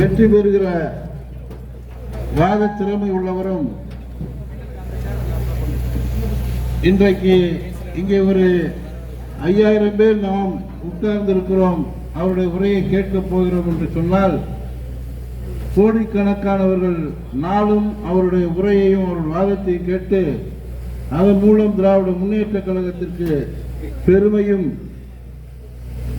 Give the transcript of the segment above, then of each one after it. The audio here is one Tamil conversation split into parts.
வெற்றி பெறுகிற வாத திறமை உள்ளவரும் இன்றைக்கு இங்கே ஒரு ஐயாயிரம் பேர் நாம் உட்கார்ந்திருக்கிறோம். அவருடைய உரையை கேட்கப் போகிறோம் என்று சொன்னால் கோடிக்கணக்கானவர்கள் நாளும் அவருடைய உரையையும் அவருடைய வாதத்தை கேட்டு அதன் மூலம் திராவிட முன்னேற்ற கழகத்திற்கு பெருமையும்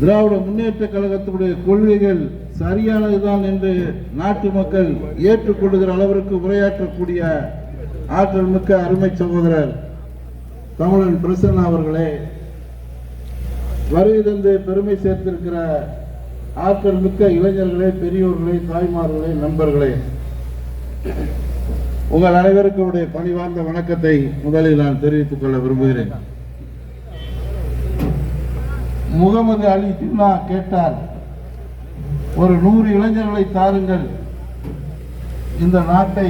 திராவிட முன்னேற்ற கழகத்தினுடைய கொள்கைகள் சரியானதுதான் என்று நாட்டு மக்கள் ஏற்றுக்கொள்ளுகிற அளவிற்கு உரையாற்றக்கூடிய ஆற்றல் மிக்க அருமை சகோதரர் தமிழன் பிரசன்னா அவர்களே வருகை தந்து பெருமை சேர்த்திருக்கிற ஆற்றல் மிக்க இளைஞர்களே பெரியோர்களே தாய்மார்களே நண்பர்களே உங்கள் அனைவருக்கும் உடைய பணிவார்ந்த வணக்கத்தை முதலில் நான் தெரிவித்துக் கொள்ள விரும்புகிறேன். முகமது அலி ஜின்னா கேட்டார் ஒரு நூறு இளைஞர்களை தாருங்கள். இந்த நாட்டை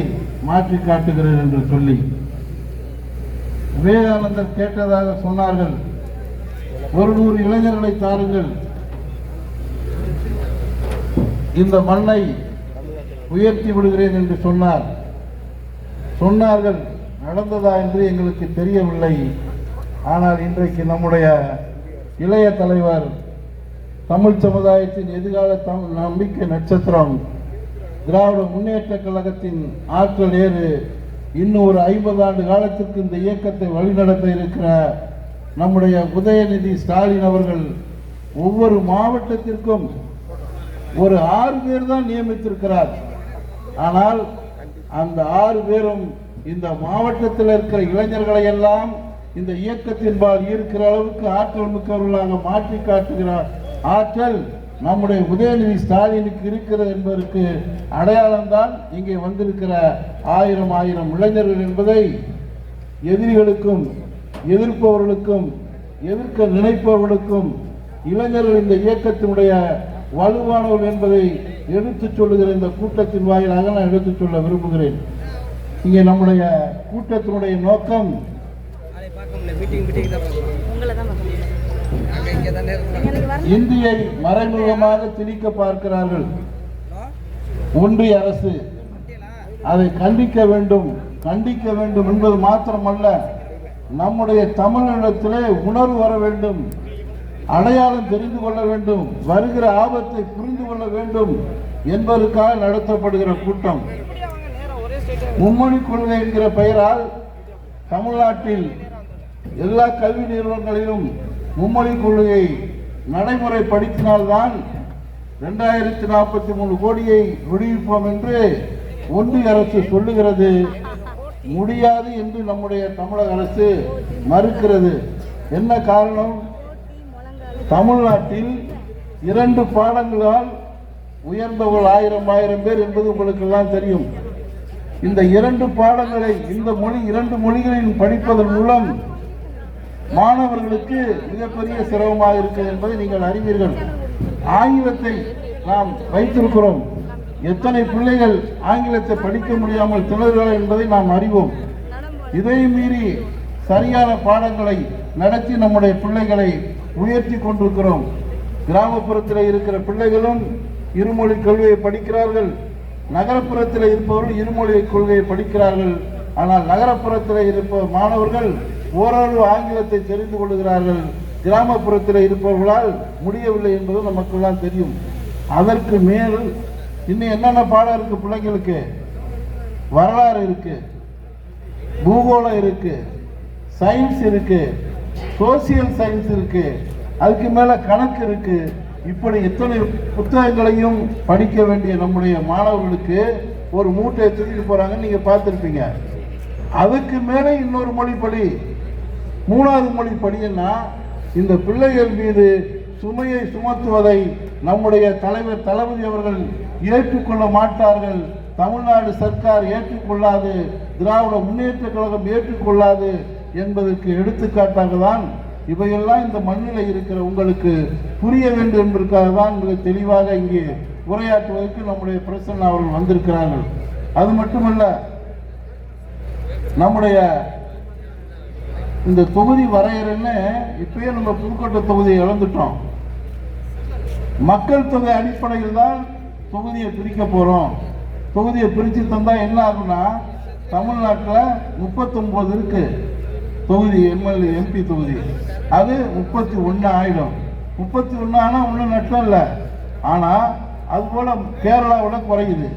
மாற்றி காட்டுகிறேன் என்று சொல்லி. விவேகானந்தர் கேட்டதாக சொன்னார்கள் ஒரு நூறு இளைஞர்களை தாருங்கள். இந்த மண்ணை உயர்த்தி விடுகிறேன் என்று சொன்னார். சொன்னார்கள் நடந்ததா என்று எங்களுக்கு தெரியவில்லை. ஆனால் இன்றைக்கு நம்முடைய இளைய தலைவர் தமிழ் சமுதாயத்தின் எதிர்கால தம் நம்பிக்கை நட்சத்திரம். திராவிட முன்னேற்ற கழகத்தின் ஆற்றல் ஏறு இன்னும் ஒரு ஐம்பது ஆண்டு காலத்திற்கு இந்த இயக்கத்தை வழிநடத்த இருக்கிற நம்முடைய உதயநிதி ஸ்டாலின் அவர்கள் ஒவ்வொரு மாவட்டத்திற்கும் ஒரு ஆறு பேர் தான் நியமித்திருக்கிறார். ஆனால் அந்த ஆறு பேரும் இந்த மாவட்டத்தில் இருக்கிற இளைஞர்களை எல்லாம் இந்த இயக்கத்தின்பால் ஈர்க்கிற அளவுக்கு ஆற்றல் மிக்கவர்களாக மாற்றி காட்டுகிறார் ஆற்றல் நம்முடைய உதயநிதி ஸ்டாலினுக்கு இருக்கிறது என்பதற்கு அடையாளம்தான் இங்கே வந்திருக்கிற ஆயிரம் ஆயிரம் இளைஞர்கள் என்பதை எதிரிகளுக்கும் எதிர்ப்பவர்களுக்கும் எதிர்க்க நினைப்பவர்களுக்கும் இளைஞர்கள் இந்த இயக்கத்தினுடைய வலுவானவர்கள் என்பதை எடுத்துச் சொல்லுகிற இந்த கூட்டத்தின் வாயிலாக நான் எடுத்துச் சொல்ல விரும்புகிறேன். இங்கே நம்முடைய கூட்டத்தினுடைய நோக்கம் மீட்டிங் மீட்டிங் தான் உங்களை தான் இந்தியை மறைமுகமாக திணிக்க பார்க்கிறார்கள். ஒன்றிய அரசு அதை கண்டிக்க வேண்டும். கண்டிக்க வேண்டும் என்பது மாத்திரமல்ல. நம்முடைய தமிழினத்திலே உணர்வு வர வேண்டும். அடையாளம் தெரிந்து கொள்ள வேண்டும். வருகிற ஆபத்தை புரிந்து கொள்ள வேண்டும் என்பதற்காக நடத்தப்படுகிற கூட்டம். மும்மொழி கொள்கை என்கிற பெயரால் தமிழ்நாட்டில் எல்லா கல்வி நிறுவனங்களிலும் மும்மொழி கொள்கையை நடைமுறைப்படுத்தினால்தான் ரெண்டாயிரத்தி நாற்பத்தி மூணு கோடியை விடுவிப்போம் என்று ஒன்றிய அரசு சொல்லுகிறது. முடியாது என்று நம்முடைய தமிழக அரசு மறுக்கிறது. என்ன காரணம்? தமிழ்நாட்டில் இரண்டு பாடங்களால் உயர்ந்தவர்கள் ஆயிரம் ஆயிரம் பேர் என்பது உங்களுக்கு எல்லாம் தெரியும். இந்த இரண்டு பாடங்களை இந்த மொழி இரண்டு மொழிகளில் படிப்பதன் மூலம் மாணவர்களுக்கு மிகப்பெரிய சிரமமாக இருக்கிறது என்பதை நீங்கள் அறிவீர்கள். ஆங்கிலத்தை நாம் வைத்திருக்கிறோம். எத்தனை பிள்ளைகள் ஆங்கிலத்தை படிக்க முடியாமல் திணறுகிறார்கள் என்பதை நாம் அறிவோம். இதை மீறி சரியான பாடங்களை நடத்தி நம்முடைய பிள்ளைகளை உயர்த்தி கொண்டிருக்கிறோம். கிராமப்புறத்தில் இருக்கிற பிள்ளைகளும் இருமொழி கல்வியை படிக்கிறார்கள். நகரப்புறத்தில் இருப்பவர்கள் இருமொழி கொள்கையை படிக்கிறார்கள். ஆனால் நகரப்புறத்தில் இருப்ப மாணவர்கள் ஓரளவு ஆங்கிலத்தை தெரிந்து கொள்கிறார்கள். கிராமப்புறத்தில் இருப்பவர்களால் முடியவில்லை என்பது நமக்கெல்லாம் தெரியும். அதற்கு மேல் இன்னும் என்னென்ன பாடம் இருக்கு பிள்ளைங்களுக்கு? வரலாறு இருக்கு. பூகோளம் இருக்கு. சயின்ஸ் இருக்கு. சோசியல் சயின்ஸ் இருக்கு. அதுக்கு மேல கணக்கு இருக்கு. இப்படி எத்தனை புத்தகங்களையும் படிக்க வேண்டிய நம்முடைய மாணவர்களுக்கு ஒரு மூட்டையை தூக்கிட்டு போறாங்கன்னு நீங்க பார்த்துருப்பீங்க. அதுக்கு மேலே இன்னொரு மொழி படி மூணாவது மொழி படின்னா இந்த பிள்ளைகள் மீது சுமையை சுமத்துவதை நம்முடைய தலைவர் தளபதி அவர்கள் ஏற்றுக்கொள்ள மாட்டார்கள். தமிழ்நாடு சர்க்கார் ஏற்றுக்கொள்ளாது திராவிட முன்னேற்ற கழகம் ஏற்றுக்கொள்ளாது என்பதற்கு எடுத்துக்காட்டாக தான் இவையெல்லாம் இந்த மண்ணில் இருக்கிற உங்களுக்கு புரிய வேண்டும் என்பதற்காக தான் மிக தெளிவாக இங்கே உரையாற்றுவதற்கு நம்முடைய பிரசன்ன அவர்கள் வந்திருக்கிறார்கள். அது மட்டுமல்ல நம்முடைய இந்த தொகுதி வரையறைன்னு இப்பயே நம்ம புதுக்கோட்டை தொகுதியை இழந்துட்டோம். மக்கள் தொகை அடிப்படையில் தான் தொகுதியை பிரிக்க போகிறோம் தொகுதியை பிரித்து தந்தால் என்ன ஆகும்னா தமிழ்நாட்டில் முப்பத்தொம்போது இருக்கு. தொகுதி எம்எல்ஏ எம்பி தொகுதி. அது முப்பத்தி ஒன்று ஆயிடும். முப்பத்தி ஒன்று ஆனால் ஒன்றும் நட்டம் இல்லை. ஆனால் அதுபோல் கேரளாவோட குறையுது.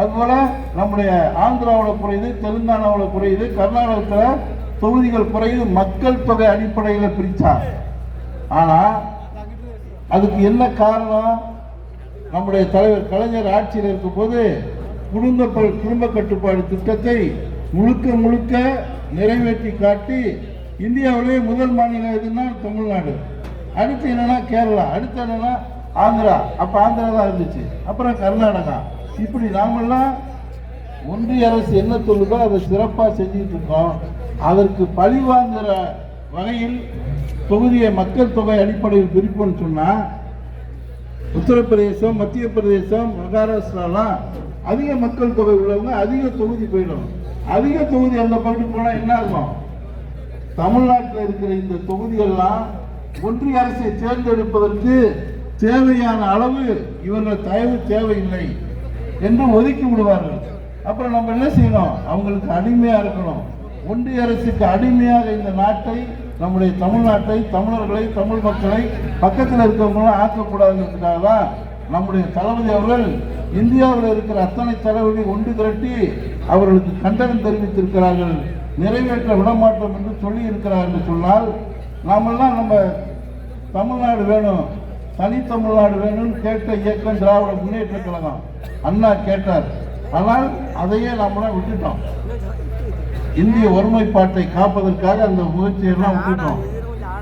அதுபோல் நம்முடைய ஆந்திராவில் குறையுது தெலுங்கானாவில் குறையுது கர்நாடகத்தில் தொகுதிகள் குறையுது மக்கள் தொகை அடிப்படையில் பிரித்தா ஆனால் அதுக்கு என்ன காரணம்? நம்முடைய தலைவர் கலைஞர் ஆட்சியில் இருக்கும்போது குடும்ப குடும்ப கட்டுப்பாடு திட்டத்தை முழுக்க முழுக்க நிறைவேற்றி காட்டி இந்தியாவிலே முதல் மாநிலம் எதுன்னா தமிழ்நாடு. அடுத்து என்னன்னா கேரளா அடுத்து என்னன்னா ஆந்திரா. அப்போ ஆந்திரா தான் இருந்துச்சு. அப்புறம் கர்நாடகா. இப்படி நாமெல்லாம் ஒன்றிய அரசு என்ன சொல்லுதோ அதை சிறப்பாக செஞ்சுட்டு இருக்கோம். அதற்கு பழி வாங்குகிற வகையில் தொகுதியை மக்கள் தொகை அடிப்படையில் பிரிப்போம்னு சொன்னால் உத்தரப்பிரதேசம் மத்திய பிரதேசம் மகாராஷ்டிராலாம் அதிக மக்கள் தொகை உள்ளவங்க அதிக தொகுதி போயிடும். அதிக தொகுதி அந்த பகுதிக்கு போனால் என்ன ஆகும்? தமிழ்நாட்டில் இருக்கிற இந்த தொகுதிகள்லாம் ஒன்றிய அரசை தேர்ந்தெடுப்பதற்கு தேவையான அளவு இவர்கள் தயவு தேவையில்லை என்று ஒதுக்கி விடுவார்கள். அப்புறம் நம்ம என்ன செய்யணும்? அவங்களுக்கு அடிமையா இருக்கணும். ஒன்றிய அரசுக்கு அடிமையாக இந்த நாட்டை நம்முடைய தமிழ்நாட்டை தமிழர்களை தமிழ் மக்களை பக்கத்தில் இருக்கிறவங்களும் ஆக்கக்கூடாதுங்கிறதுக்காக தான் நம்முடைய தளபதி அவர்கள் இந்தியாவில் இருக்கிற அத்தனை தலைவர்களை ஒன்று திரட்டி அவர்களுக்கு கண்டனம் தெரிவித்திருக்கிறார்கள். நிறைவேற்ற விடமாட்டோம் என்று சொல்லி இருக்கிறார் என்று சொன்னால் நாமெல்லாம் நம்ம தமிழ்நாடு வேணும். தனி தமிழ்நாடு வேணும்னு கேட்ட இயக்கம் திராவிட முன்னேற்ற கழகம். அண்ணா கேட்டார் ஆனால் அதையே நாமெல்லாம் விட்டுட்டோம். இந்திய ஒருமைப்பாட்டை காப்பதற்காக அந்த முயற்சியெல்லாம் விட்டுட்டோம்.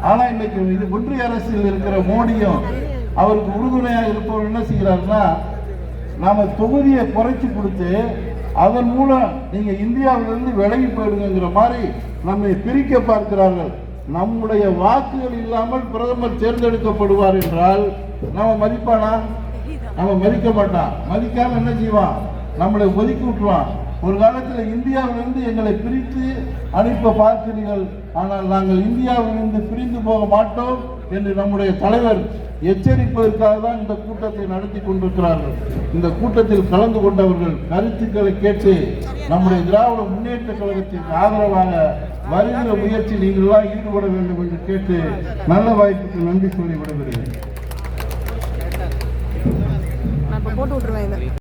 ஆனா இன்னைக்கு இது ஒன்றிய அரசில் இருக்கிற மோடியும் அவருக்கு உறுதுணையாக இருப்பவர் என்ன செய்கிறாருன்னா நாம தொகுதியை குறைச்சி கொடுத்து அதன் மூலம் நீங்க இந்தியாவிலிருந்து விலகி போயிடுங்கிற மாதிரி நம்மை பிரிக்க பார்க்கிறார்கள். நம்முடைய வாக்குகள் இல்லாமல் பிரதமர் தேர்ந்தெடுக்கப்படுவார் என்றால் நம்ம மதிப்பானா? நம்ம மதிக்க மாட்டான் மதிக்காம என்ன செய்வான்? நம்மளை ஒதுக்கி விட்டுருவான். ஒரு காலத்தில் இந்தியாவிலிருந்து எங்களை பிரித்து அனுப்ப பார்க்கிறீர்கள். ஆனால் நாங்கள் இந்தியாவிலிருந்து பிரிந்து போக மாட்டோம் என்று நம்முடைய தலைவர் எச்சரிப்பதற்காக தான் இந்த கூட்டத்தை நடத்தி கொண்டிருக்கிறார்கள். இந்த கூட்டத்தில் கலந்து கொண்டவர்கள் கருத்துக்களை கேட்டு நம்முடைய திராவிட முன்னேற்ற கழகத்திற்கு ஆதரவாக வருகிற முயற்சி நீங்களெல்லாம் ஈடுபட வேண்டும் என்று கேட்டு நல்ல வாய்ப்புக்கு நன்றி சொல்லி விடுகிறேன்